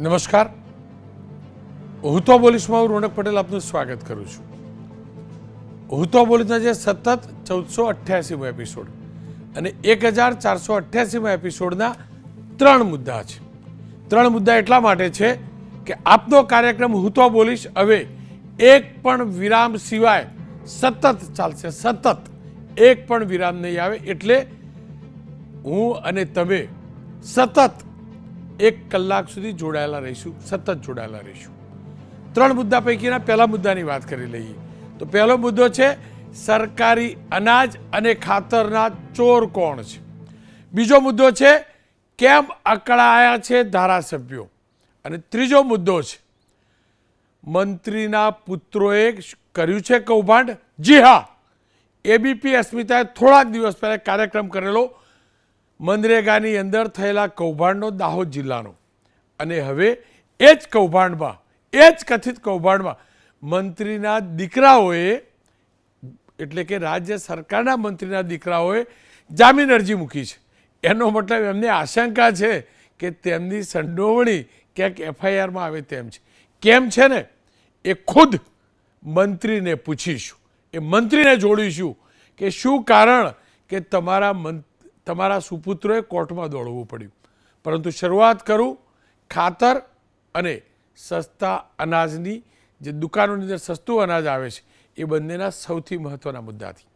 નમસ્કાર. હું તો બોલીશમાં હું રોનક પટેલ આપનું સ્વાગત કરું છું. હું તો બોલીશના જે સતત ચૌદસો અઠ્યાસીમો એપિસોડ અને એક હજાર ચારસો અઠ્યાસીમો એપિસોડના ત્રણ મુદ્દા છે. ત્રણ મુદ્દા એટલા માટે છે કે આપનો કાર્યક્રમ હું તો બોલીશ, હવે એક પણ વિરામ સિવાય સતત ચાલશે, સતત. એક પણ વિરામ નહીં આવે એટલે હું અને તમે સતત એક કલાક સુધી જોડાયેલા રહીશું, સતત જોડાયેલા રહીશું. ત્રણ મુદ્દા પૈકીના પહેલા મુદ્દાની વાત કરી લઈએ. તો પહેલો મુદ્દો છે, સરકારી અનાજ અને ખાતરના ચોર કોણ છે? બીજો મુદ્દો છે, કેમ અકળાયા છે ધારાસભ્યો? અને ત્રીજો મુદ્દો છે, મંત્રીના પુત્રોએ કર્યું છે કૌભાંડ? જી હા. એબીપી અસ્મિતાએ થોડાક દિવસ પહેલાં કાર્યક્રમ કરેલો મનરેગાની અંદર થયેલા કૌભાંડનો દાહોદ જિલ્લાનો. અને હવે એ જ કૌભાંડમાં, એ જ કથિત કૌભાંડમાં મંત્રીના દીકરાઓએ, એટલે કે રાજ્ય સરકારના મંત્રીના દીકરાઓએ જામીન અરજી મૂકી છે. એનો મતલબ એમને આશંકા છે કે તેમની સંડોવણી ક્યાંક એફઆઈઆરમાં આવે તેમ છે. કેમ છે ને? એ ખુદ મંત્રીને પૂછીશું. એ મંત્રીને જોડીશું કે શું કારણ કે તમારા મં તમારા સુપુત્રોએ કોર્ટમાં દોડવું પડ્યું. પરંતુ શરૂઆત કરું ખાતર અને સસ્તા અનાજની, જે દુકાનોની અંદર સસ્તું અનાજ આવે છે, એ બંનેના સૌથી મહત્વના મુદ્દાથી.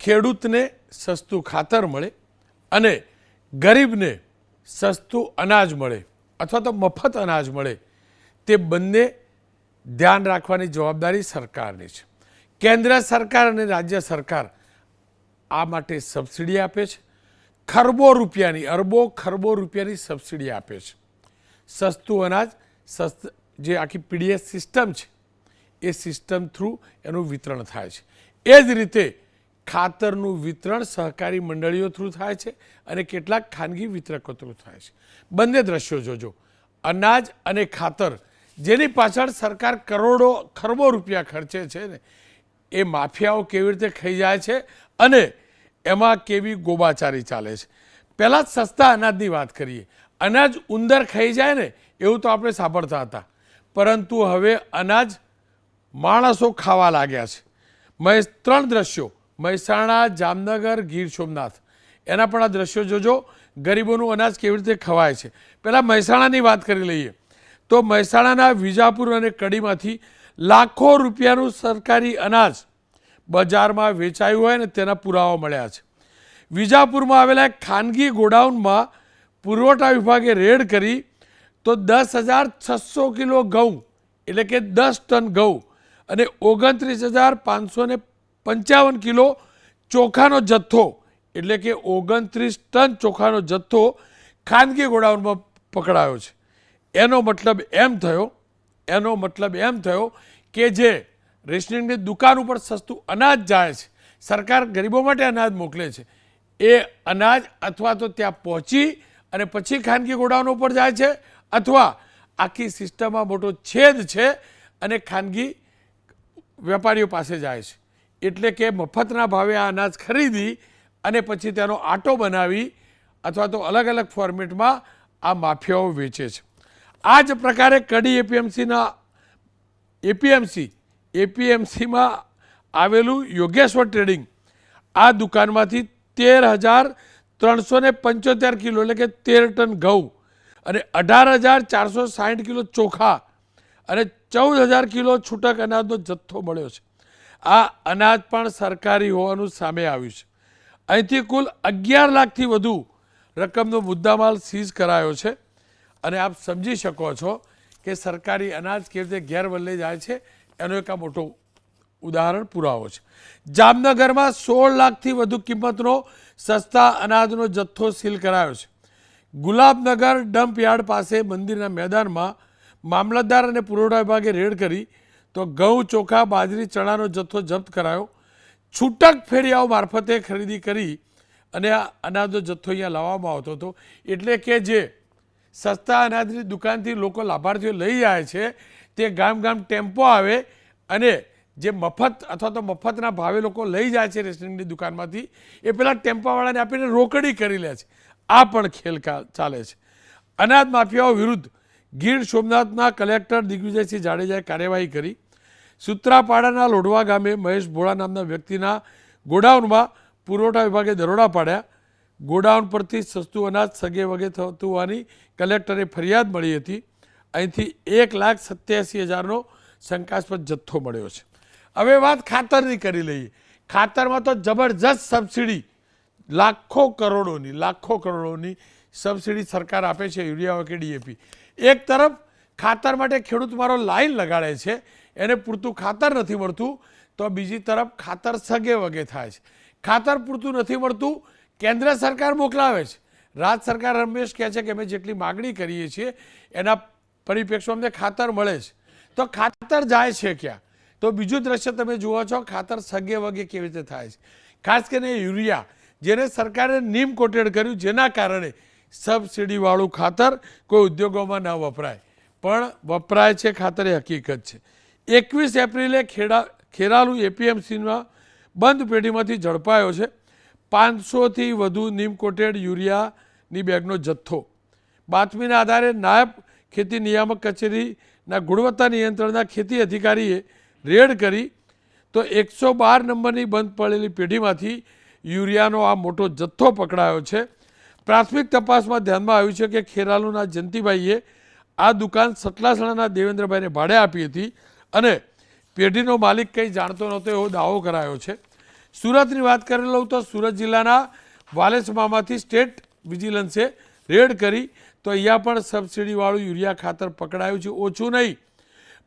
ખેડૂતને સસ્તું ખાતર મળે અને ગરીબને સસ્તું અનાજ મળે અથવા તો મફત અનાજ મળે તે બંને ધ્યાન રાખવાની જવાબદારી સરકારની છે. કેન્દ્ર સરકાર અને રાજ્ય સરકાર આ માટે સબસિડી આપે છે. ખરબો રૂપિયાની, અરબો ખરબો રૂપિયાની સબસિડી આપે છે. સસ્તું અનાજ, સસ્ત, જે આખી પીડીએસ સિસ્ટમ છે, એ સિસ્ટમ થ્રુ એનું વિતરણ થાય છે. એ જ રીતે ખાતરનું વિતરણ સહકારી મંડળીઓ થ્રુ થાય છે અને કેટલાક ખાનગી વિતરકો થ્રુ થાય છે. બંને દ્રશ્યો જોજો. અનાજ અને ખાતર જેની પાછળ સરકાર કરોડો, ખરબો રૂપિયા ખર્ચે છે ને, એ માફિયાઓ કેવી રીતે ખાઈ જાય છે અને એમાં કેવી ગોબાચારી ચાલે છે? પહેલાં જ સસ્તા અનાજની વાત કરીએ. અનાજ ઉંદર ખાઈ જાય ને, એવું તો આપણે સાંભળતા હતા. પરંતુ હવે અનાજ માણસો ખાવા લાગ્યા છે. મહેશ, ત્રણ દ્રશ્યો. મહેસાણા, જામનગર, ગીર સોમનાથ. એના પણ આ દ્રશ્યો જોજો. ગરીબોનું અનાજ કેવી રીતે ખવાય છે? પહેલાં મહેસાણાની વાત કરી લઈએ. તો મહેસાણાના વિજાપુર અને કડીમાંથી લાખો રૂપિયાનું સરકારી અનાજ બજારમાં વેચાયું હોય ને તેના પુરાવા મળ્યા છે. વિજાપુરમાં આવેલા ખાનગી ગોડાઉનમાં પુરવઠા વિભાગે રેડ કરી તો દસ હજાર છસો કિલો ઘઉં, એટલે કે દસ ટન ઘઉં અને ઓગણત્રીસ હજાર પાંચસો પંચાવન કિલો ચોખાનો જથ્થો, એટલે કે ઓગણત્રીસ ટન ચોખાનો જથ્થો ખાનગી ગોડાઉનમાં પકડાયો છે. એનો મતલબ એમ થયો, એનો મતલબ એમ થયો કે જે રેશનિંગની દુકાન ઉપર સસ્તું અનાજ જાય છે, સરકાર ગરીબો માટે અનાજ મોકલે છે, એ અનાજ અથવા તો ત્યાં પહોંચી અને પછી ખાનગી ગોડાઉન ઉપર જાય છે અથવા આખી સિસ્ટમમાં મોટો છેદ છે અને ખાનગી વેપારીઓ પાસે જાય છે. એટલે કે મફતના ભાવે આ અનાજ ખરીદી અને પછી તેનો આટો બનાવી અથવા તો અલગ અલગ ફોર્મેટમાં આ માફિયાઓ વેચે છે. આ જ પ્રકારે કડી એપીએમસીના એપીએમસી, એપીએમસીમાં આવેલું યોગેશ્વર ટ્રેડિંગ આ દુકાનમાંથી તેર હજાર ત્રણસો પંચોતેર કિલો એટલે કે તેર ટન ઘઉં અને અઢાર હજાર ચારસો સાઠ કિલો ચોખા અને ચૌદ હજાર કિલો છૂટક અનાજનો જથ્થો મળ્યો છે. આ અનાજ પણ સરકારી હોવાનું સામે આવ્યું છે. અહીંથી કુલ અગિયાર લાખથી વધુ રકમનો મુદ્દામાલ સીઝ કરાયો છે. અને આપ સમજી શકો છો કે સરકારી અનાજ કેવી રીતે ગેરવલ્લે જાય છે, એનો એક આ મોટો ઉદાહરણ પુરાવો છે. જામનગરમાં સોળ લાખથી વધુ કિંમતનો સસ્તા અનાજનો જથ્થો સીલ કરાયો છે. ગુલાબનગર ડમ્પ યાર્ડ પાસે મંદિરના મેદાનમાં મામલતદાર અને પુરવઠા વિભાગે રેડ કરી તો ઘઉં, ચોખા, બાજરી, ચણાનો જથ્થો જપ્ત કરાયો. છૂટક ફેરિયાઓ મારફતે ખરીદી કરી અને આ અનાજનો જથ્થો અહીંયા લાવવામાં આવતો હતો. એટલે કે જે સસ્તા અનાજની દુકાનથી લોકો લાભાર્થીઓ લઈ જાય છે, તે ગામ ગામ ટેમ્પો આવે અને જે મફત અથવા તો મફતના ભાવે લોકો લઈ જાય છે રેશનિંગની દુકાનમાંથી, એ પેલા ટેમ્પાવાળાને આપીને રોકડી કરી લે છે. આ પણ ખેલ ચાલે છે. અનાજ માફિયાઓ વિરુદ્ધ ગીર સોમનાથના કલેક્ટર દિગ્વિજયસિંહ જાડેજાએ કાર્યવાહી કરી. સૂત્રાપાડાના લોઢવા ગામે મહેશ ભોળા નામના વ્યક્તિના ગોડાઉનમાં પુરવઠા વિભાગે દરોડા પાડ્યા. ગોડાઉન પરથી સસ્તું અનાજ સગે વગે થતું હોવાની કલેક્ટરે ફરિયાદ મળી હતી. અહીંથી એક લાખ સત્યાસી હજારનો શંકાસ્પદ જથ્થો મળ્યો છે. હવે વાત ખાતરની કરી લઈએ. ખાતરમાં તો જબરજસ્ત સબસિડી, લાખો કરોડોની લાખો કરોડોની સબસિડી સરકાર આપે છે, યુરિયા કે ડીએપી. એક તરફ ખાતર માટે ખેડૂત મારો લાઈન લગાડે છે, એને પૂરતું ખાતર નથી મળતું, તો બીજી તરફ ખાતર સગે વગે થાય છે. ખાતર પૂરતું નથી મળતું કેન્દ્ર સરકાર મોકલાવે છે. રાજ સરકાર રમેશ કહે છે કે અમે જેટલી માગણી કરીએ છીએ, એના પરિપ્રેક્ષમાં અમને ખાતર મળે છે. તો ખાતર જાય છે ક્યાં? તો બીજું દ્રશ્ય તમે જુઓ છો, ખાતર સગે વગે કેવી રીતે થાય છે. ખાસ કરીને યુરિયા, જેને સરકારે નીમ કોટેડ કર્યું, જેના કારણે સબસિડીવાળું ખાતર કોઈ ઉદ્યોગોમાં ન વપરાય. પણ વપરાય છે ખાતર, એ હકીકત છે. એકવીસ એપ્રિલે ખેડા, ખેરાલુ એપીએમસીમાં બંધ પેઢીમાંથી ઝડપાયો છે. પાંચસોથી વધુ નીમ કોટેડ યુરિયાની બેગનો જથ્થો. બાતમીના આધારે નાયબ ખેતી નિયામક કચેરીના ગુણવત્તા નિયંત્રણના ખેતી અધિકારીએ રેડ કરી તો એકસો બાર નંબરની બંધ પડેલી પેઢીમાંથી યુરિયાનો આ મોટો જથ્થો પકડાયો છે. પ્રાથમિક તપાસમાં ધ્યાનમાં આવ્યું છે કે ખેરાલુના જયંતિભાઈએ આ દુકાન સતલાસણાના દેવેન્દ્રભાઈને ભાડે આપી હતી અને પેઢીનો માલિક કંઈ જાણતો નહોતો એવો દાવો કરાયો છે. સુરતની વાત કરી લઉં તો સુરત જિલ્લાના વાલેસમામાંથી સ્ટેટ વિજિલન્સે રેડ કરી તો અહીંયા પણ સબસિડીવાળું યુરિયા ખાતર પકડાયું છે. ઓછું નહીં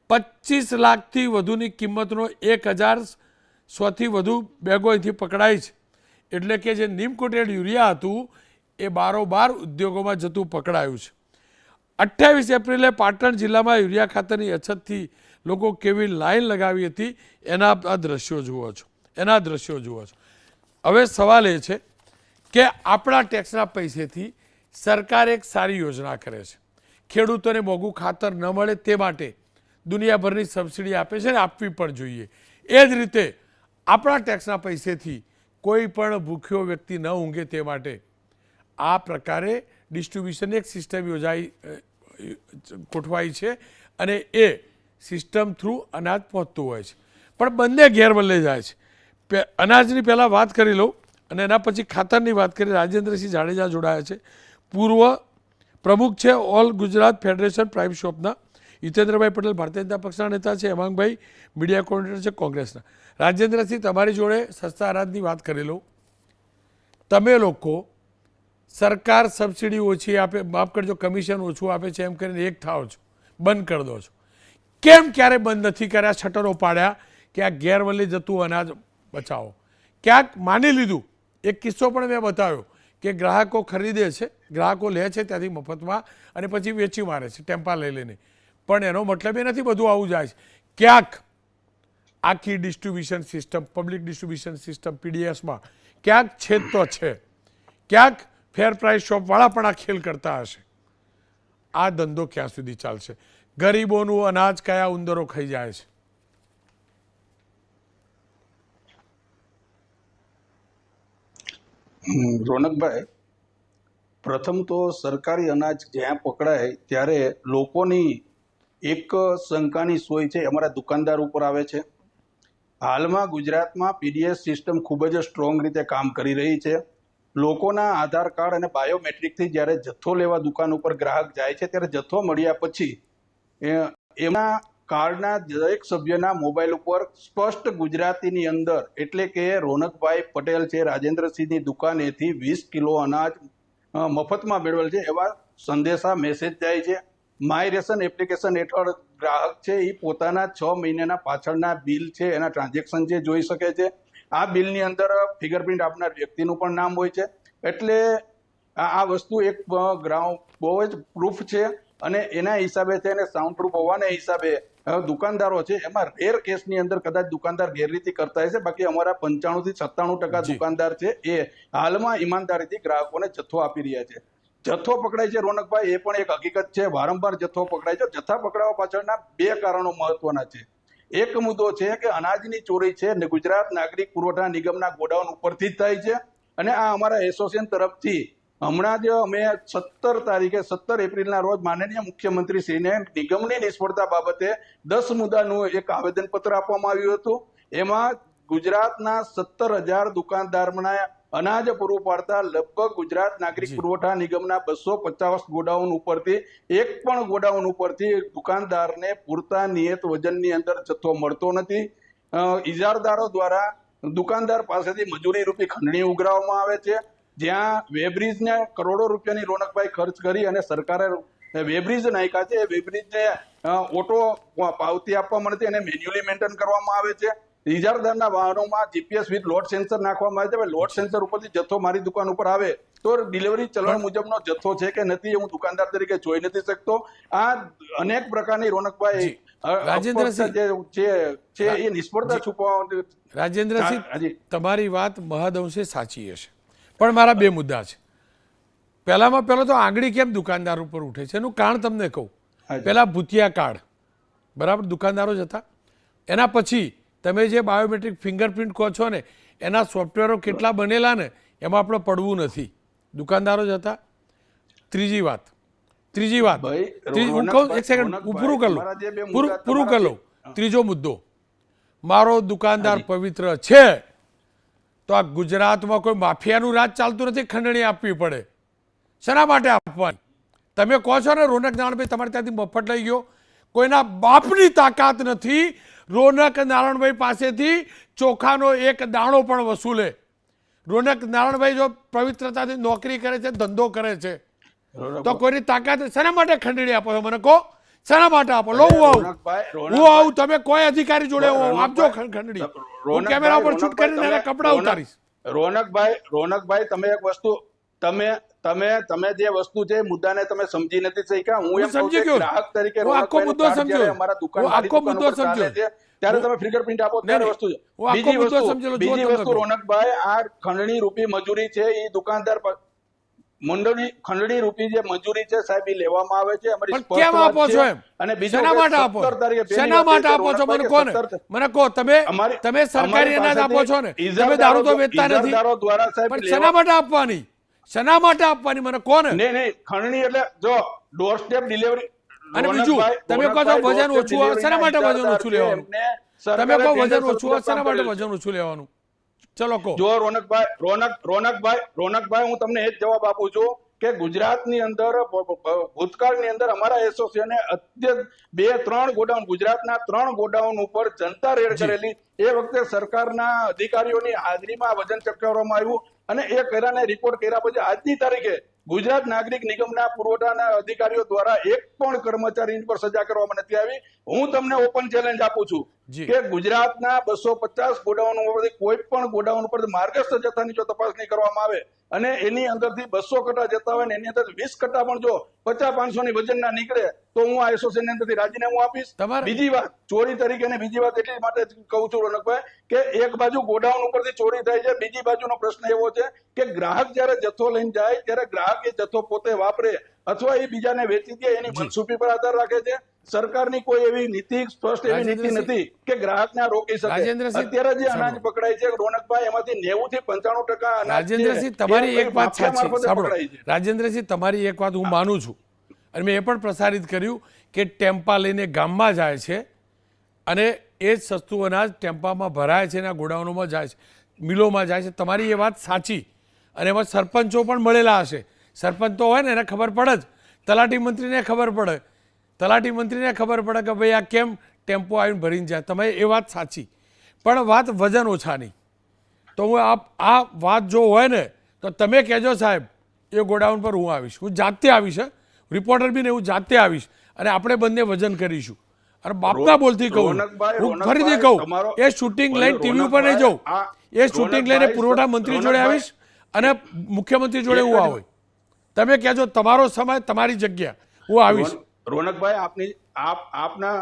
પચીસ લાખથી વધુની કિંમતનો એક હજાર સોથી વધુ બેગો અહીંથી પકડાઈ છે. એટલે કે જે નીમ કોટેડ યુરિયા હતું, એ બારોબાર ઉદ્યોગોમાં જતું પકડાયું છે. અઠ્યાવીસ એપ્રિલે પાટણ જિલ્લામાં યુરિયા ખાતરની અછતથી લોકો કેવી લાઈન લગાવી હતી, એના આ દ્રશ્યો જુઓ છો. એના દ્રશ્યો જુઓ છો. હવે સવાલ એ છે કે આપણા ટેક્સના પૈસેથી સરકાર એક સારી યોજના કરે છે. ખેડૂતોને મોંઘું ખાતર ન મળે તે માટે દુનિયાભરની સબસિડી આપે છે ને આપવી પણ જોઈએ. એ જ રીતે આપણા ટેક્સના પૈસેથી કોઈ પણ ભૂખ્યો વ્યક્તિ ન ઊંઘે તે માટે આ પ્રકારે ડિસ્ટ્રીબ્યુશનની એક સિસ્ટમ યોજાઈ ગોઠવાઈ છે અને એ સિસ્ટમ થ્રુ અનાજ પહોંચતું હોય છે. પણ બંને ગેરવલ્લે જાય છે. અનાજની પહેલાં વાત કરી લઉં અને એના પછી ખાતરની વાત કરી. રાજેન્દ્રસિંહ જાડેજા જોડાયા છે. પૂર્વ પ્રમુખ છે ઓલ ગુજરાત ફેડરેશન પ્રાઇમ શોપના. હિતેન્દ્રભાઈ પટેલ ભારતીય જનતા પક્ષના નેતા છે. હેમાંગભાઈ મીડિયા કોર્ડિનેટર છે કોંગ્રેસના. રાજેન્દ્રસિંહ, તમારી જોડે સસ્તા અનાજની વાત કરી લઉં. તમે લોકો સરકાર સબસિડી ઓછી આપે, માફ કરજો, કમિશન ઓછું આપે છે એમ કરીને એક થાવ છો. બંધ કરી દો છો. કેમ ક્યારે બંધ નથી કર્યા? શટરો પાડ્યા કે આ ગેરવલ્લી જતું અનાજ બચાવો. ક્યાંક માની લીધું. એક કિસ્સો પણ મેં બતાવ્યો કે ગ્રાહકો ખરીદે છે, ગ્રાહકો લે છે ત્યાંથી મફતમાં અને પછી વેચી મારે છે, ટેમ્પા લઈ લઈને. પણ એનો મતલબ એ નથી બધું આવું જાય છે. ક્યાંક આખી distribution system, public distribution system પીડીએસમાં ક્યાંક છેદ તો છે. ક્યાંક ફેર પ્રાઇસ શોપવાળા પણ આ ખેલ કરતા હશે. આ ધંધો ક્યાં સુધી ચાલશે? ગરીબોનું અનાજ કયા ઉંદરો ખાઈ જાય છે? રોનકભાઈ, પ્રથમ તો સરકારી અનાજ જ્યાં પકડાય ત્યારે લોકોની એક શંકાની સોય છે, અમારા દુકાનદાર ઉપર આવે છે. હાલમાં ગુજરાતમાં પીડીએસ સિસ્ટમ ખૂબ જ સ્ટ્રોંગ રીતે કામ કરી રહી છે. લોકોના આધાર કાર્ડ અને બાયોમેટ્રિકથી જ્યારે જથ્થો લેવા દુકાન ઉપર ગ્રાહક જાય છે, ત્યારે જથ્થો મળ્યા પછી એમના કાર્ડના દરેક સભ્યના મોબાઈલ ઉપર સ્પષ્ટ ગુજરાતીની અંદર, એટલે કે રોનકભાઈ પટેલ છે રાજેન્દ્રસિંહની દુકાનેથી વીસ કિલો અનાજ મફતમાં મેળવેલ છે. એવા સંદેશા મેસેજ જાય છે. માય રેશન એપ્લિકેશન હેઠળ ગ્રાહક છે એ પોતાના છ મહિનાના પાછળના બિલ છે, એના ટ્રાન્ઝેક્શન છે જોઈ શકે છે. આ બિલની અંદર ફિંગરપ્રિન્ટ આપનાર વ્યક્તિનું પણ નામ હોય છે. એટલે આ વસ્તુ એક ગ્રાઉન્ડ બહુ જ પ્રૂફ છે. અને એના હિસાબે છે અને સાઉન્ડ પ્રૂફ હોવાના હિસાબે દુકાનદારો છે એમાં રેર કેસની અંદર કદાચ દુકાનદાર ગેરરીતિ કરતા હશે. બાકી અમારા પંચાણું થી સત્તાણું ટકા દુકાનદાર છે એ હાલમાં ઈમાનદારીથી ગ્રાહકોને જથ્થો આપી રહ્યા છે. જથ્થો પકડાય છે રોનકભાઈ એ પણ એક હકીકત છે. વારંવાર જથ્થો પકડાય છે. જથ્થા પકડાવા પાછળના બે કારણો મહત્વના છે. એક મુદ્દો છે કે અનાજની ચોરી છે ને ગુજરાત નાગરિક પુરવઠા નિગમના ગોડાઉન ઉપરથી જ થાય છે. અને આ અમારા એસોસિએશન તરફથી હમણાં જ અમે સત્તર તારીખે સત્તર એપ્રિલના રોજ માનનીય મુખ્યમંત્રી શ્રીને નિગમની નિષ્ફળતા બાબતે દસ મુદ્દાનું એક આવેદનપત્ર આપવામાં આવ્યું હતું. એમાં ગુજરાતના સત્તર હજાર દુકાનદારના અનાજ પૂરું પાડતા લગભગ ગુજરાત નાગરિક પુરવઠા નિગમના બસો પચાસ ગોડાઉન ઉપરથી એક પણ ગોડાઉન ઉપરથી દુકાનદારને પૂરતા નિયત વજનની અંદર જથ્થો મળતો નથી. ઇજારદારો દ્વારા દુકાનદાર પાસેથી મજૂરી રૂપી ખંડણી ઉઘરાવવામાં આવે છે. જ્યાં વેબ્રિજને કરોડો રૂપિયાની રોનકભાઈ ખર્ચ કરી અને સરકારે વેબ્રિજ નાખ્યા છે. એ વેબ્રિજને ઓટો પાવતી આપવા મળતી અને મેન્યુઅલી મેન્ટેન કરવામાં આવે છે. ઇજારદારના વાહનોમાં જીપીએસ વિથ લોડ સેન્સર નાખવામાં આવે છે. હવે લોડ સેન્સર ઉપરથી જથ્થો મારી દુકાન ઉપર આવે તો ડિલિવરી ચલણ મુજબનો જથ્થો છે કે નથી હું દુકાનદાર તરીકે જોઈ નથી શકતો. આ અનેક પ્રકારની રોનકભાઈ રાજેન્દ્રસિંહ. જે છે એ નિષ્ફળતા છુપાવવા રાજેન્દ્રસિંહ. તમારી વાત મહદઅંશે સાચી હશે. પણ મારા બે મુદ્દા છે. પહેલામાં પહેલાં તો આંગળી કેમ દુકાનદાર ઉપર ઉઠે છે? એનું કારણ તમને કહું. પહેલાં ભૂતિયા કાર્ડ બરાબર? દુકાનદારો જ હતા. એના પછી તમે જે બાયોમેટ્રિક ફિંગરપ્રિન્ટ કહો છો ને એના સોફ્ટવેરો કેટલા બનેલા ને એમાં આપણે પડવું નથી. દુકાનદારો જ હતા. ત્રીજી વાત. ત્રીજી વાત. હું કહું એક સેકન્ડ હું પૂરું કરી. લઉં પૂરું પૂરું કરી. લઉં ત્રીજો મુદ્દો. મારો દુકાનદાર પવિત્ર છે. તો આ ગુજરાતમાં કોઈ માફિયાનું રાજ ચાલતું નથી ખંડણી આપવી પડે. શેના માટે આપવાની? તમે કહો છો ને રોનક નારાયણભાઈ તમારે ત્યાંથી મફત લઈ ગયો. કોઈના બાપની તાકાત નથી રોનક નારાયણભાઈ પાસેથી ચોખાનો એક દાણો પણ વસૂલે. રોનક નારાયણભાઈ જો પવિત્રતાથી નોકરી કરે છે ધંધો કરે છે તો કોઈની તાકાત શેના માટે ખંડણી આપો છો? મને કહો. શેના માટે આપો લો હું આવું હું આવું તમે કોઈ અધિકારી જોડે આપજો ખંડણી હું કેમેરા પર શૂટ કરીને એના કપડા ઉતારીશ રોનકભાઈ રોનકભાઈ તમે એક વસ્તુ તમે તમે તમે જે વસ્તુ છે મુદ્દાને તમે સમજી નથી શક્યા હું એમ સમજી ગયો. ગ્રાહક તરીકે હું આખો મુદ્દો સમજ્યો. અમારા દુકાન આખો મુદ્દો સમજ્યો. ત્યારે તમે ફિંગરપ્રિન્ટ આપો ત્યારે વસ્તુ છે. બીજી વસ્તુ. બીજી વસ્તુ રોનકભાઈ આ ખંડણી રૂપી મજૂરી છે એ દુકાનદાર મંડળી ખંડણી રૂપી જે મજૂરી છે સાહેબ લેવામાં આવે છે. અમારી કેમ આપો છો એમ? અને બીજા માટે આપો 17 તારીખે પહેલી શેના માટે આપો છો? મને રોનકભાઈ કહો કે ને. 17 મને કહો તમે તમે સરકારી અનાજ આપો છો ને? તમે દારૂ તો વેચતા નથી. દ્વારા સાહેબ પણ શેના માટે આપવાની? શેના માટે આપવાની? મને કોને નહીં નહીં ખંડણી એટલે જો ડોર સ્ટેપ ડિલિવરી અને બીજું, તમે કહો છો વજન ઓછું આવે, શેના માટે વજન ઓછું લેવાનું? તમે કહો વજન ઓછું આવે શેના માટે વજન ઓછું લેવાનું? ચલો જો રોનકભાઈ રોનક રોનકભાઈ રોનકભાઈ હું તમને એ જ જવાબ આપું છું કે ગુજરાતની અંદર ભૂતકાળની અંદર અમારા એસોસિએશને અત્યંત બે ત્રણ ગોડાઉન ગુજરાતના ત્રણ ગોડાઉન ઉપર જનતા રેડ કરેલી. એ વખતે સરકારના અધિકારીઓની હાજરીમાં વજન ચકાવવામાં આવ્યું અને એ કર્યાને રિપોર્ટ કર્યા પછી આજની તારીખે ગુજરાત નાગરિક નિગમના પુરવઠાના અધિકારીઓ દ્વારા એક પણ કર્મચારી પર સજા કરવામાં નથી આવી. હું તમને ઓપન ચેલેન્જ આપું છું. કે ગુજરાતના બસો પચાસ ગોડાઉન ઉપરથી કોઈ પણ ગોડાઉન ઉપર માર્ગસ્થ જથ્થાની જો તપાસણી કરવામાં આવે અને એની અંદરથી બસો કટા જતા હોય ને એની અંદર વીસ કટા પણ જો પચાસ પાંચસો ની વજનના નીકળે તો હું આ એસોસિએશન અંદરથી રાજીનામું આપીશ. બીજી વાત ચોરી તરીકે ને બીજી વાત એટલી માટે કહું છું રોનકભાઈ કે એક બાજુ ગોડાઉન ઉપરથી ચોરી થાય છે બીજી બાજુનો પ્રશ્ન એવો છે કે ગ્રાહક જયારે જથ્થો લઈને જાય ત્યારે ગ્રાહક એ જથ્થો પોતે વાપરે અથવા એ બીજાને વેચી દે એની મનસુખી પર આધાર રાખે છે. સરકારની કોઈ એવી નીતિ સ્પષ્ટ એવી નીતિ નથી કે ગ્રાહકને આ રોકી શકે. અત્યારે જે અનાજ પકડાય છે રોનકભાઈ એમાંથી નેવું થી પંચાણું ટકા રાજેન્દ્રસિંહ તમારી એક વાત સાચી. સાંભળો. રાજેન્દ્રસિંહ તમારી એક વાત હું માનું છું. અને મેં એ પણ પ્રસારિત કર્યું કે ટેમ્પા લઈને ગામમાં જાય છે અને એ જ સસ્તું અનાજ ટેમ્પામાં ભરાય છે અને ગોડાઉનોમાં જાય છે મિલોમાં જાય છે. તમારી એ વાત સાચી. અને એમાં સરપંચો પણ મળેલા હશે. સરપંચ તો હોય ને એને ખબર પડે જ. તલાટી મંત્રીને ખબર પડે. તલાટી મંત્રીને ખબર પડે કે ભાઈ આ કેમ ટેમ્પો આવીને ભરીને જાય. તમે એ વાત સાચી. પણ વાત વજન ઓછાની તો હું આ આ વાત જો હોય ને તો તમે કહેજો સાહેબ એ ગોડાઉન પર હું આવીશ. હું જાતે આવીશ. રિપોર્ટર બી ને હું જાતે આવીશ અને આપણે બંને વજન કરીશું. અને બાપના બોલથી કહું. હું ફરીથી કહું એ શૂટિંગ લઈને ટીવી ઉપર નહીં જાઉં. એ શૂટિંગ લઈને પુરવઠા મંત્રી જોડે આવીશ અને મુખ્યમંત્રી જોડે હું આવે. તમે કહેજો તમારો સમય તમારી જગ્યા. હું આવીશ. રોનકભાઈ આપની આપ આપના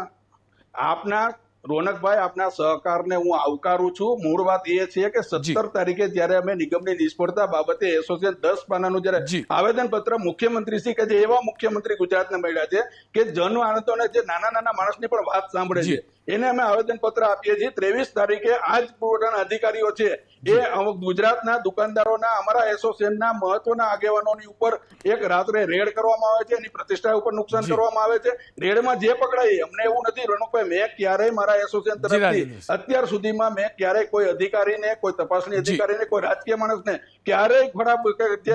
આપના રોનકભાઈ આપના સહકારને હું આવકારું છું. મૂળ વાત એ છે કે સત્તર તારીખે જયારે અમે નિગમની નિષ્ફળતા બાબતે એસોસિએશન દસ પાનાનું જયારે આવેદન પત્ર મુખ્યમંત્રી શ્રી કે જે એવા મુખ્યમંત્રી ગુજરાતને મળ્યા છે કે જન આનંદોને જે નાના નાના માણસની પણ વાત સાંભળે છે એને અમે આવેદન પત્ર આપીએ છીએ. ત્રેવીસ તારીખે આ જ પુરવઠાના અધિકારીઓ છે. એ ગુજરાતના દુકાનદારોના અમારા એસોસિએશનના મહત્વના આગેવાનોની ઉપર એક રાત્રે રેડ કરવામાં આવે છે. એની પ્રતિષ્ઠા ઉપર નુકસાન કરવામાં આવે છે. રેડમાં જે પકડાય અમને એવું નથી. રણુકભાઈ મેં ક્યારેય મારા એસોસિએશન જી, તરફથી અત્યાર સુધીમાં મેં ક્યારેય કોઈ અધિકારીને કોઈ તપાસની અધિકારીને કોઈ રાજકીય માણસને ક્યારેય ખરાબ જે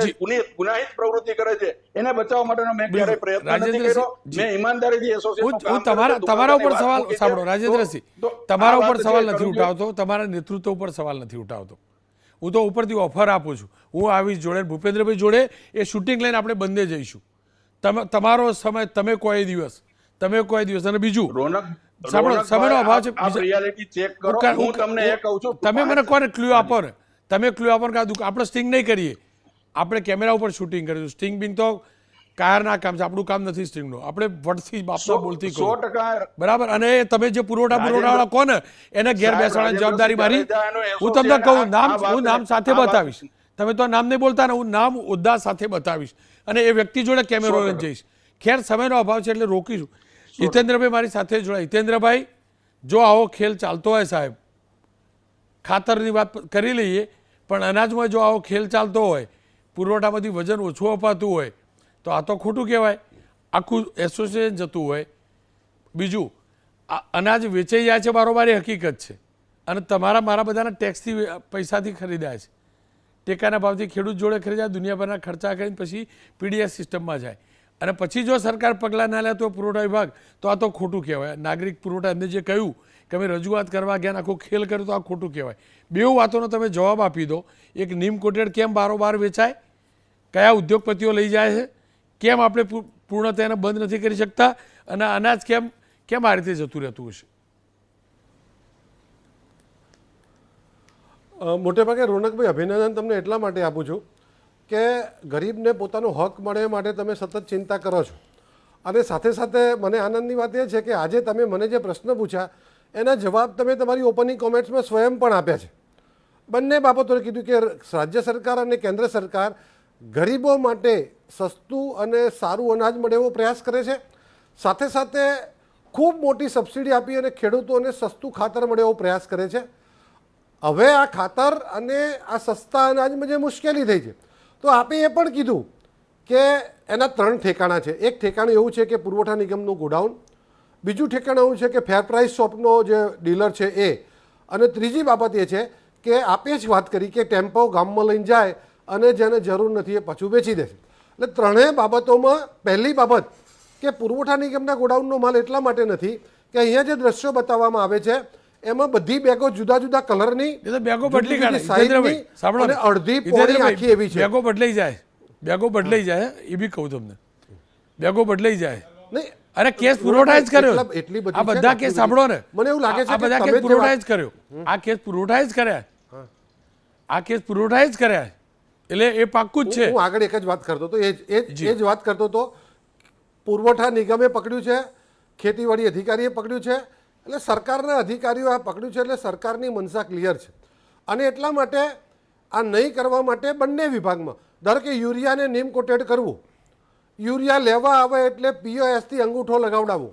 ગુનાહિત પ્રવૃત્તિ કરે છે એને બચાવવા માટેનો મેં ક્યારેય પ્રયત્ન નથી કર્યો. મેં ઈમાનદારીથી હું તમારા તમારા ઉપર સવાલ. સાંભળો રાજેન્દ્રસિંહ. તમારા ઉપર સવાલ નથી ઉઠાવતો તમારા નેતૃત્વ ઉપર સવાલ નથી ઉઠાવતો. હું તો ઉપરથી ઓફર આપું છું. હું આવીશ જોડે ભૂપેન્દ્રભાઈ જોડે એ શૂટિંગ લઈને આપણે બંને જઈશું. તમે તમારો સમય તમે કોઈ દિવસ તમે કોઈ દિવસ અને બીજું રોનક સમયનો અભાવ છે. રિયાલિટી ચેક કરો. હું તમને એ કહું છું તમે મને કોને ક્લ્યુ આપો ને? તમે ક્લ્યુ આપો ને કે આપણે સ્ટિંગ નહીં કરીએ. આપણે કેમેરા ઉપર શૂટિંગ કરીશું સ્ટિંગ બિંગ તો કાયરના કામ છે. આપણું કામ નથી સ્ટિંગનું આપણે વટથી બાપના બોલતી સો ટકા બરાબર? અને તમે જે પુરવઠા વાળા કોને? એને ઘેર બેસવાની જવાબદારી મારી. હું તમને કહું નામ હું નામ સાથે બતાવીશ. તમે તો નામ નહીં બોલતા ને હું નામ ઉદ્દા સાથે બતાવીશ. અને એ વ્યક્તિ જોડે કેમેરો લઈને જઈશ. ખેર સમયનો અભાવ છે એટલે રોકીશું. હિતેન્દ્રભાઈ મારી સાથે જોડાય. હિતેન્દ્રભાઈ, જો આવો ખેલ ચાલતો હોય સાહેબ, ખાતરની વાત કરી લઈએ, પણ અનાજમાં જો આવો ખેલ ચાલતો હોય, પુરવઠામાંથી વજન ઓછું અપાતું હોય, તો આ તો ખોટું કહેવાય. આખું એસોસિએશન જતું હોય. બીજું અનાજ વેચાઈ જાય છે બારોબાર હકીકત છે. અને તમારા મારા બધાના ટેક્સથી પૈસાથી ખરીદાય છે. ટેકાના ભાવથી ખેડૂત જોડે ખરીદાય, દુનિયાભરના ખર્ચા કરીને પછી પીડીએસ સિસ્ટમમાં જાય. અને પછી જો સરકાર પગલાં ના લે તો પુરવઠા વિભાગ, તો આ તો ખોટું કહેવાય. નાગરિક પુરવઠા એમને જે કહ્યું કે અમે રજૂઆત કરવા ગયા આખો ખેલ કર્યો તો આ ખોટું કહેવાય. બેઉ વાતોનો તમે જવાબ આપી દો. એક નીમ કોટેડ કેમ બારોબાર વેચાય? કયા ઉદ્યોગપતિઓ લઈ જાય છે? કેમ આપણે પૂર્ણતા એને બંધ નથી કરી શકતા? અને અનાજ કેમ કેમ આ રીતે જતું રહેતું હશે? મોટે ભાગે રોનકભાઈ, અભિનંદન તમને એટલા માટે આપું છું કે ગરીબને પોતાનો હક મળે માટે તમે સતત ચિંતા કરો છો. અને સાથે સાથે મને આનંદની વાત એ છે કે આજે તમે મને જે પ્રશ્ન પૂછ્યા, એના જવાબ તમે તમારી ઓપનિંગ કોમેન્ટ્સમાં સ્વયં પણ આપ્યા છે. બંને બાબતોએ કીધું કે રાજ્ય સરકાર અને કેન્દ્ર સરકાર ગરીબો માટે સસ્તું અને સારું અનાજ મળે એવો પ્રયાસ કરે છે. સાથે સાથે ખૂબ મોટી સબસિડી આપી અને ખેડૂતોને સસ્તું ખાતર મળે એવો પ્રયાસ કરે છે. હવે આ ખાતર અને આ સસ્તા અનાજમાં જે મુશ્કેલી થઈ છે તો આપે એ પણ કીધું કે એના ત્રણ ઠેકાણા છે. એક ઠેકાણું એવું છે કે પુરવઠા નિગમનું ગોડાઉન, બીજું ઠેકાણું એવું છે કે ફેર પ્રાઇસ શોપનો જે ડીલર છે એ. અને ત્રીજી બાબત એ છે કે આપે જ વાત કરી કે ટેમ્પો ગામમાં લઈને જાય અને જેને જરૂર નથી એ પાછું વેચી દેશે એટલે ત્રણેય બાબતોમાં પહેલી બાબત કે પુરવઠા નિગમના ગોડાઉનનો માલ એટલા માટે નથી કે અહીંયા જે દ્રશ્યો બતાવવામાં આવે છે એમાં બધી બેગો જુદા જુદા કલરની એ તો બેગો બદલી કાઢે. સાઈઝની સાંભળો અને અડધી આખી એવી છે. બેગો બદલાઈ જાય. બેગો બદલાઈ જાય એ બી કહું તમને. બેગો બદલાઈ જાય. નહીં અરે કેસ પુરવઠા જ કર્યો. એટલી બધી આ બધા કેસ સાંભળો ને. મને એવું લાગે છે આ કે બધા કેસ પુરવઠા જ કર્યો. આ કેસ પુરવઠા જ કર્યા. આ કેસ પુરવઠા જ કર્યા. એટલે એ પાક્કું જ છે. હું આગળ એક જ વાત કરતો હતો. એ એ જ વાત કરતો હતો. પુરવઠા નિગમે પકડ્યું છે. ખેતીવાડી અધિકારીએ પકડ્યું છે. એટલે સરકારના અધિકારીઓ આ પકડ્યું છે એટલે સરકારની મનસા ક્લિયર છે. અને એટલા માટે આ નહીં કરવા માટે બંને વિભાગમાં, ધારો કે યુરિયાને નીમ કોટેડ કરવું, યુરિયા લેવા આવે એટલે પીઓએસથી અંગૂઠો લગાવડાવવો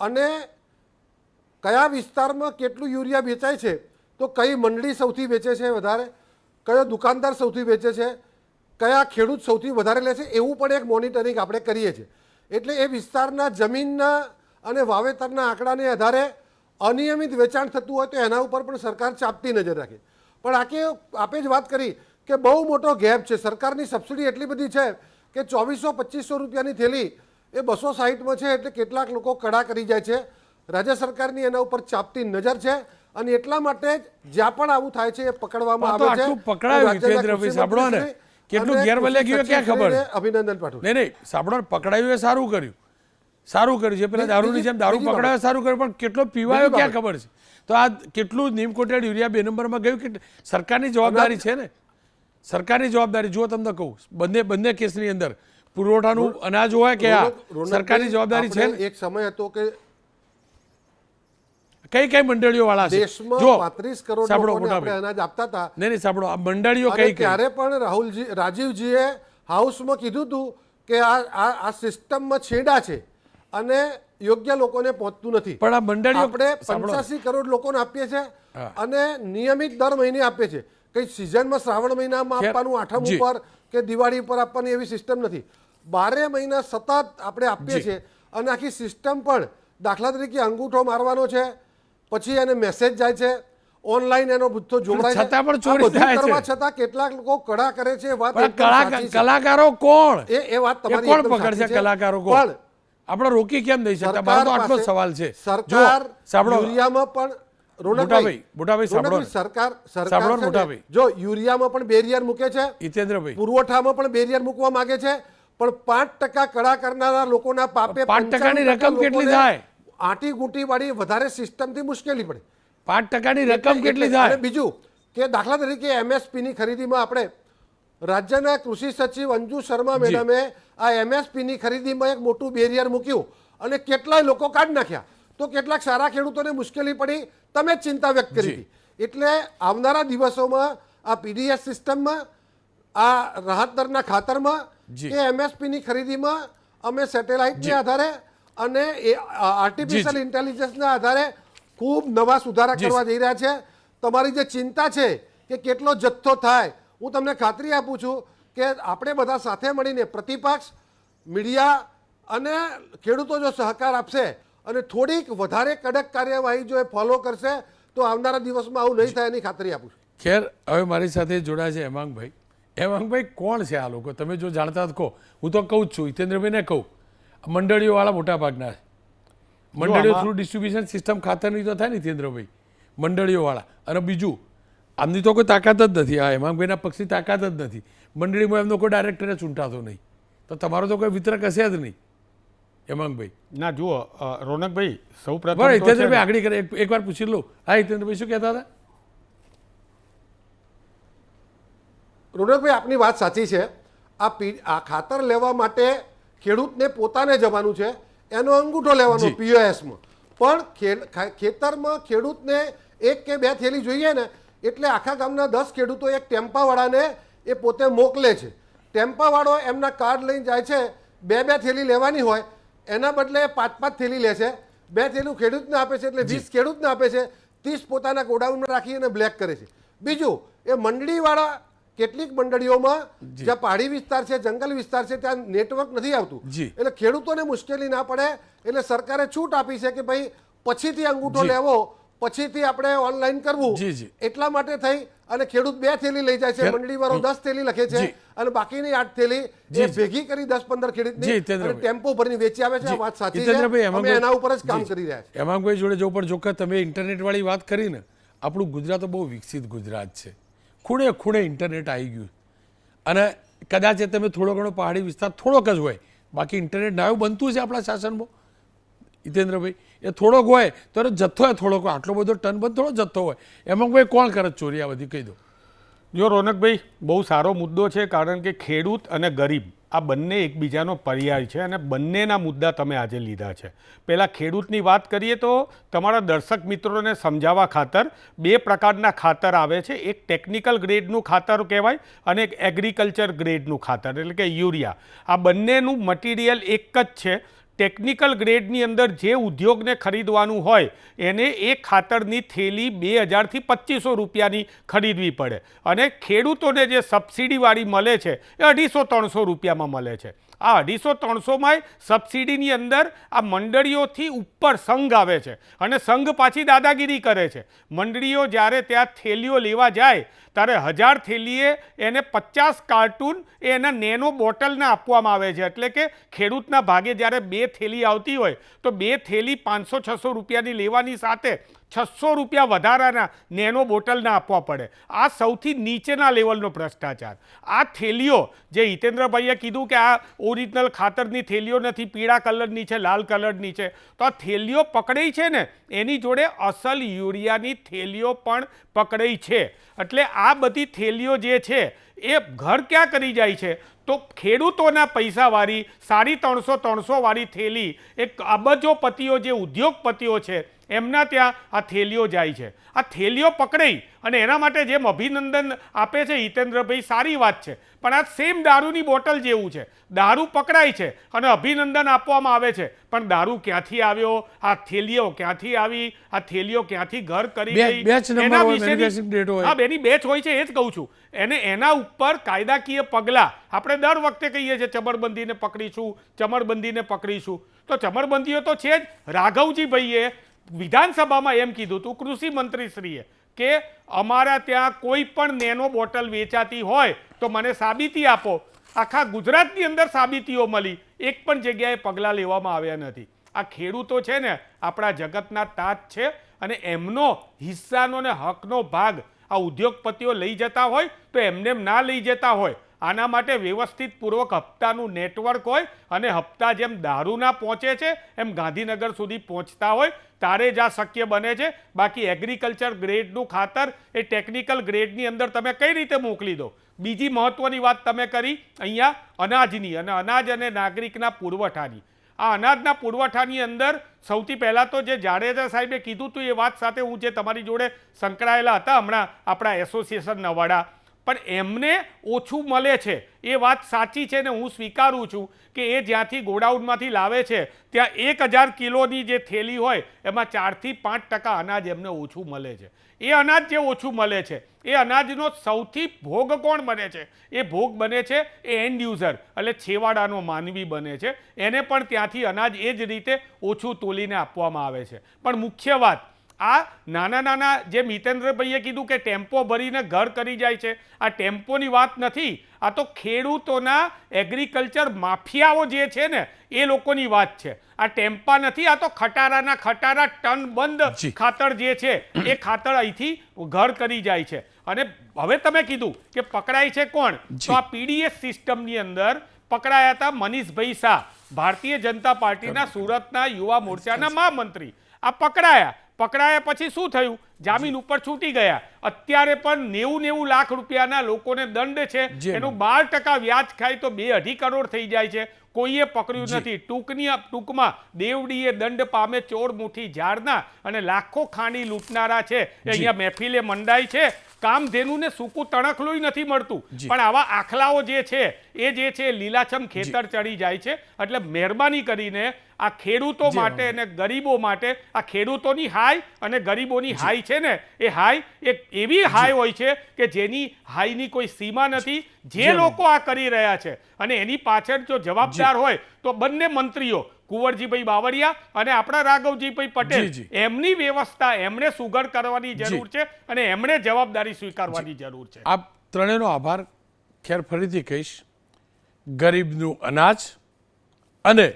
અને કયા વિસ્તારમાં કેટલું યુરિયા વેચાય છે, તો કઈ મંડળી સૌથી વેચે છે વધારે, કયો દુકાનદાર સૌથી વેચે છે, કયા ખેડૂત સૌથી વધારે લે છે, એવું પણ એક મોનિટરિંગ આપણે કરીએ છીએ. એટલે એ વિસ્તારના જમીનના અને વાવેતરના આંકડાને આધારે અનિયમિત વેચાણ થતું હોય તો એના ઉપર પણ સરકાર ચાપતી નજર રાખે. પણ આખી આપે જ વાત કરી કે બહુ મોટો ગેપ છે. સરકારની સબસિડી એટલી બધી છે કે ચોવીસો પચીસો રૂપિયાની થેલી એ બસો સાહીઠમાં છે એટલે કેટલાક લોકો કડા કરી જાય છે. રાજ્ય સરકારની એના ઉપર ચાપતી નજર છે અને એટલા માટે જ્યાં પણ આવું થાય છે એ પકડવામાં આવે છે. પકડાયું, સાંભળો ને. કેટલું અને ગેરવલે ગયું ક્યાં ખબર? અભિનંદન પાઠવું નહીં નહીં સાંભળો પકડાયું એ સારું કર્યું. સારું કર્યું છે. પેલા દારૂની જેમ દારૂ પકડાયો સારું કર્યું પણ કેટલો પીવાયો ક્યાં ખબર છે? તો આ કેટલું નીમ કોટેડ યુરિયા બે નંબરમાં ગયું કે સરકારની જવાબદારી છે ને? સરકારની જવાબદારી જો તમને કહું બંને બંને કેસની અંદર પુરવઠાનું અનાજ હોય કે આ સરકારની જવાબદારી છે એક સમય હતો કે કઈ કઈ મંડળીઓ વાળા છે જો પાંત્રીસ કરોડ લોકોને આપણે અનાજ આપતા હતા. નહીં નહીં સાંભળો આ મંડળીઓ કઈ ત્યારે પણ રાહુલજી રાજીવજીએ હાઉસમાં કીધું હતું કે આ આ સિસ્ટમમાં છેડા છે. અને યોગ્ય લોકોને પહોંચતું નથી. પણ આ મંડળી આપણે પંચ્યાસી કરોડ લોકોને આપીએ છીએ અને નિયમિત દર મહિને આપીએ છીએ. કઈ સિઝનમાં શ્રાવણ મહિનામાં આપવાનું આઠમ ઉપર કે દિવાળી ઉપર આપવાની એવી સિસ્ટમ નથી. બારે મહિના સતત આપણે આપીએ છીએ અને આખી સિસ્ટમ પણ દાખલા તરીકે અંગૂઠો મારવાનો છે પછી એને મેસેજ જાય છે ઓનલાઈન એનો બુદ્ધો જોડાય છે. છતાં પણ ચોરી થાય છે. છતાં કેટલાક લોકો કડા કરે છે વાત કલાકાર કોણ? એ એ વાત તમારી કોણ પકડશે કલાકારો કોણ? આપણે રોકી કેમ નહીં શકતા? મારો તો આટલો સવાલ છે. સરકાર સાંભળો. યુરિયામાં પણ મોટાભાઈ, મોટાભાઈ સાંભળો સરકાર સરકાર મોટાભાઈ. જો યુરિયામાં પણ બેરિયર મૂકે છે હિતેન્દ્રભાઈ. પુરવઠામાં પણ બેરિયર મૂકવા માંગે છે પણ પાંચ ટકા કડા કરનારા લોકોના પાપે પાંચ ટકાની રકમ કેટલી થાય? આંટી ગુટી વાળી વધારે સિસ્ટમથી મુશ્કેલી પડે. પાંચ ટકાની રકમ કેટલી થાય? બીજું કે દાખલા તરીકે એમએસપીની ખરીદીમાં આપણે રાજ્યના કૃષિ સચિવ અંજુ શર્મા મેડમે આ એમએસપીની ખરીદીમાં એક મોટું બેરિયર મૂક્યું અને કેટલાય લોકો કાઢી નાખ્યા. તો કેટલાક સારા ખેડૂતોને મુશ્કેલી પડી. તમે જ ચિંતા વ્યક્ત કરી હતી. એટલે આવનારા દિવસોમાં આ પીડીએસ સિસ્ટમમાં આ રાહત દરના ખાતરમાં. કે એમએસપીની ખરીદીમાં અમે સેટેલાઇટના આધારે અને એ આર્ટિફિશિયલ ઇન્ટેલિજન્સના આધારે ખૂબ નવા સુધારા કરવા જઈ રહ્યા છે. તમારી જે ચિંતા છે કે કેટલો જથ્થો થાય હું તમને ખાતરી આપું છું કે આપણે બધા સાથે મળીને પ્રતિપક્ષ મીડિયા અને ખેડૂતો જો સહકાર આપશે અને થોડીક વધારે કડક કાર્યવાહી જો એ ફોલો કરશે તો આવનારા દિવસમાં આવું નહીં થાય એની ખાતરી આપું છું. ખેર હવે મારી સાથે જોડાયા છે હેમાંગભાઈ. હેમાંગભાઈ કોણ છે આ લોકો? તમે જો જાણતા જ કહો. હું તો કહું જ છું હિતેન્દ્રભાઈને કહું. મંડળીઓવાળા મોટાભાગના મંડળીઓ થ્રુ ડિસ્ટ્રીબ્યુશન સિસ્ટમ ખાતરની તો થાય ને હિતેન્દ્રભાઈ. મંડળીઓવાળા. અને બીજું આમની તો કોઈ તાકાત જ નથી. આ હેમાંગભાઈના પક્ષની તાકાત જ નથી. મંડળીમાં એમનો કોઈ ડાયરેક્ટરે ચૂંટાતો નહીં. તો તમારો તો કોઈ વિતરક હશે જ નહીં હેમાંગભાઈ. ના જુઓ રોનકભાઈ સૌ પ્રથમ હિતેન્દ્રભાઈ આગળ કરે. એક- એકવાર પૂછી લો. હા હિતેન્દ્રભાઈ શું કહેતા હતા? રોનકભાઈ આપની વાત સાચી છે. આ પી આ ખાતર લેવા માટે ખેડૂતને પોતાને જવાનું છે. એનો અંગૂઠો લેવાનો. પીઓએસમાં પણ ખેતરમાં ખેડૂતને એક કે બે થેલી જોઈએ ને એટલે આખા ગામના દસ ખેડૂતો એક ટેમ્પાવાળાને એ પોતે મોકલે છે. ટેમ્પાવાળો એમના કાર્ડ લઈને જાય છે બે બે થેલી લેવાની હોય એના બદલે પાંચ પાંચ થેલી લે છે. બે થેલું ખેડૂતને આપે છે એટલે વીસ ખેડૂતને આપે છે ત્રીસ પોતાના ગોડાઉનમાં રાખી અને બ્લેક કરે છે. બીજું એ મંડળીવાળા કેટલીક મંડળીઓમાં જ્યાં પહાડી વિસ્તાર છે જંગલ વિસ્તાર છે ત્યાં નેટવર્ક નથી આવતું. એટલે ખેડૂતોને મુશ્કેલી ના પડે એટલે સરકારે છૂટ આપી છે કે ભાઈ પછીથી અંગૂઠો લેવો પછીથી આપણે ઓનલાઈન કરવું. એટલા માટે થઈ અને ખેડૂત બે થેલી લઈ જાય છે મંડળી વાળો દસ થેલી લખે છે અને બાકીની આઠ થેલી જી, એ ભેગી કરી દસ પંદર ખેડૂત અને ટેમ્પો ભરીને વેચી આવે છે વાત સાચી છે. અમે એના ઉપર જ કામ કરી રહ્યા છીએ. હેમાંગભાઈ જોડે જો પણ ચોખ્ખા તમે ઇન્ટરનેટવાળી વાત કરી ને આપણું ગુજરાત તો બહુ વિકસિત ગુજરાત છે. ખૂણે ખૂણે ઇન્ટરનેટ આવી ગયું અને કદાચ તમે થોડો ઘણો પહાડી વિસ્તાર થોડોક જ હોય બાકી ઇન્ટરનેટ ના એવું બનતું છે આપણા શાસનમાં. હિતેન્દ્રભાઈ, એ થોડોક હોય તો જથ્થો હોય થોડોક આટલો બધો ટન બંધ થોડો જથ્થો હોય. એમાં ભાઈ કોણ કરે? ચોરી આ બધી કહી દો. જો રોનકભાઈ, બહુ સારો મુદ્દો છે, કારણ કે ખેડૂત અને ગરીબ આ બંને એકબીજાનો પર્યાય છે અને બંનેના મુદ્દા તમે આજે લીધા છે. પહેલાં ખેડૂતની વાત કરીએ તો તમારા દર્શક મિત્રોને સમજાવવા ખાતર બે પ્રકારના ખાતર આવે છે. એક ટેકનિકલ ગ્રેડનું ખાતર કહેવાય અને એક એગ્રીકલ્ચર ગ્રેડનું ખાતર, એટલે કે યુરિયા. આ બંનેનું મટીરિયલ એક જ છે. ટેકનિકલ ગ્રેડની અંદર જે ઉદ્યોગને ખરીદવાનું હોય, એને એ ખાતરની થેલી બે હજારથી પચીસો રૂપિયાની ખરીદવી પડે. અને ખેડૂતોને જે સબસિડીવાળી મળે છે, એ અઢીસો, ત્રણસો રૂપિયામાં મળે છે. આ અઢીસો ત્રણસોમાંય સબસિડીની અંદર આ મંડળીઓથી ઉપર સંઘ આવે છે અને સંઘ પાછી દાદાગીરી કરે છે. મંડળીઓ જ્યારે ત્યાં થેલીઓ લેવા જાય, ત્યારે હજાર થેલીએ એને પચાસ કાર્ટૂન એ એના નેનો બોટલને આપવામાં આવે છે. એટલે કે ખેડૂતના ભાગે જ્યારે બે થેલી આવતી હોય, તો બે થેલી પાંચસો છસો રૂપિયાની લેવાની સાથે છસો રૂપિયા વધારાના નેનો બોટલના આપવા પડે. આ સૌથી નીચેના લેવલનો ભ્રષ્ટાચાર. આ થેલીઓ, જે હિતેન્દ્રભાઈએ કીધું કે આ ઓરિજિનલ ખાતરની થેલીઓ નથી, પીળા કલરની છે, લાલ કલરની છે, તો આ થેલીઓ પકડાઈ છે ને? એની જોડે અસલ યુરિયાની થેલીઓ પણ પકડાઈ છે. એટલે આ બધી થેલીઓ જે છે એ ઘર ક્યાં કરી જાય છે? તો ખેડૂતોના પૈસાવાળી, સાડી ત્રણસો ત્રણસો વાળી થેલી, એક અબજોપતિઓ જે ઉદ્યોગપતિઓ છે, એમના ત્યાં આ થેલીઓ જાય છે. આ થેલીઓ પકડાઈ અને એના માટે જેમ અભિનંદન આપે છે હિતેન્દ્રભાઈ સારી વાત છે. પણ આ સેમ દારૂની બોટલ જેવું છે. દારૂ પકડાય છે અને અભિનંદન આપવામાં આવે છે. પણ દારૂ ક્યાંથી આવ્યો? આ થેલીઓ ક્યાંથી આવી? આ થેલીઓ ક્યાંથી ઘર કરી ગઈ? એના. હા બેની બેચ હોય છે એ જ કહું છું. એને એના ઉપર કાયદાકીય પગલાં આપણે દર વખતે કહીએ છીએ ચમરબંધીને પકડીશું ચમરબંધીને પકડીશું. તો ચમરબંધીઓ તો છે જ. રાઘવજી ભાઈએ વિધાનસભામાં એમ કીધું હતું કૃષિ મંત્રીશ્રીએ કે અમારા ત્યાં કોઈ પણ નેનો બોટલ વેચાતી હોય તો મને સાબિતી આપો. આખા ગુજરાતની અંદર સાબિતીઓ મળી. એક પણ જગ્યાએ પગલાં લેવામાં આવ્યા નથી. આ ખેડૂતો છે ને, આપણા જગતના તાત છે અને એમનો હિસ્સાનો ને હકનો ભાગ આ ઉદ્યોગપતિઓ લઈ જતા હોય તો એમને ના લઈ જતા હોય. આના માટે વ્યવસ્થિત પૂર્વક હપ્તાનું નેટવર્ક હોય અને હપ્તા જેમ દારૂના પહોંચે છે, એમ ગાંધીનગર સુધી પહોંચતા હોય, તારે જ આ શક્ય બને છે. બાકી એગ્રીકલ્ચર ગ્રેડનું ખાતર એ ટેકનિકલ ગ્રેડની અંદર તમે કઈ રીતે મોકલી દો? બીજી મહત્વની વાત તમે કરી, અહીંયા અનાજની, અને અનાજ અને નાગરિકના પુરવઠાની. આ અનાજના પુરવઠાની અંદર સૌથી પહેલાં તો જે જાડેજા સાહેબે કીધું હતું એ વાત સાથે હું જે તમારી જોડે સંકળાયેલા હતા, હમણાં આપણા એસોસિએશનના વડા પણ એમને ઓછું મળે છે. એ વાત સાચી છે ને હું સ્વીકારું છું કે એ જ્યાંથી ગોડાઉનમાંથી લાવે છે, ત્યાં એક હજાર કિલોની જે થેલી હોય, એમાં ચારથી પાંચ ટકા અનાજ એમને ઓછું મળે છે. એ અનાજ જે ઓછું મળે છે, એ અનાજનો સૌથી ભોગ કોણ બને છે? એ ભોગ બને છે એ એન્ડ યુઝર એટલે છેવાડાનો માનવી બને છે. એને પણ ત્યાંથી અનાજ એ જ રીતે ઓછું તોલીને આપવામાં આવે છે. પણ મુખ્ય વાત આ નાના નાના જે મિતેન્દ્રભાઈએ કીધું કે ટેમ્પો ભરીને ઘર કરી જાય છે આ ટેમ્પોની વાત નથી આ તો ખેડૂતોના એગ્રીકલ્ચર માફિયાઓ જે છે ને એ લોકોની વાત છે. આ ટેમ્પા નથી આ તો ખટારાના ખટારા ટન બંધ ખાતર જે છે એ ખાતર અહીંથી ઘર કરી જાય છે. અને હવે તમે કીધું કે પકડાય છે કોણ. તો આ પીડીએસ સિસ્ટમની અંદર પકડાયા હતા મનીષભાઈ શાહ ભારતીય જનતા પાર્ટીના સુરતના યુવા મોરચાના મહામંત્રી. આ પકડાયા. પકડાયા પછી શું થયું? જામીન ઉપર છૂટી ગયા. અત્યારે પણ નેવું નેવું લાખ રૂપિયાના લોકોને દંડ છે. એનું બાર ટકા વ્યાજ ખાય તો બે અઢી કરોડ થઈ જાય છે. કોઈએ પકડ્યું નથી. ટૂંકની ટૂંકમાં દેવડીએ દંડ પામે ચોર મુઠ્ઠી ઝાડના અને લાખો ખાણી લૂંટનારા છે. એ અહીંયા મહેફિલે મંડાય છે. કામધેનુને સૂકું તણખલું નથી મળતું. પણ આવા આખલાઓ જે છે એ જે છે લીલાછમ ખેતર ચડી જાય છે. એટલે મહેરબાની કરીને આ ખેડૂતો માટે અને ગરીબો માટે આ ખેડૂતોની હાઈ અને ગરીબોની હાઈ છે ને એ હાઈ એક એવી હાઈ હોય છે કે જેની હાઈની કોઈ સીમા નથી જે લોકો આ કરી રહ્યા છે. અને એની પાછળ જો જવાબદાર હોય તો બંને મંત્રીઓ કુંવરજીભાઈ બાવળિયા અને આપણા રાઘવજીભાઈ પટેલ. એમની વ્યવસ્થા એમણે સુગડ કરવાની જરૂર છે અને એમણે જવાબદારી સ્વીકારવાની જરૂર છે. આ ત્રણેયનો આભાર. ખેર ફરીથી કહીશ. ગરીબનું અનાજ અને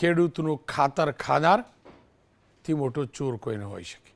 ખેડૂતનું ખાતર ખાનારથી મોટો ચોર કોઈ ન હોઈ શકે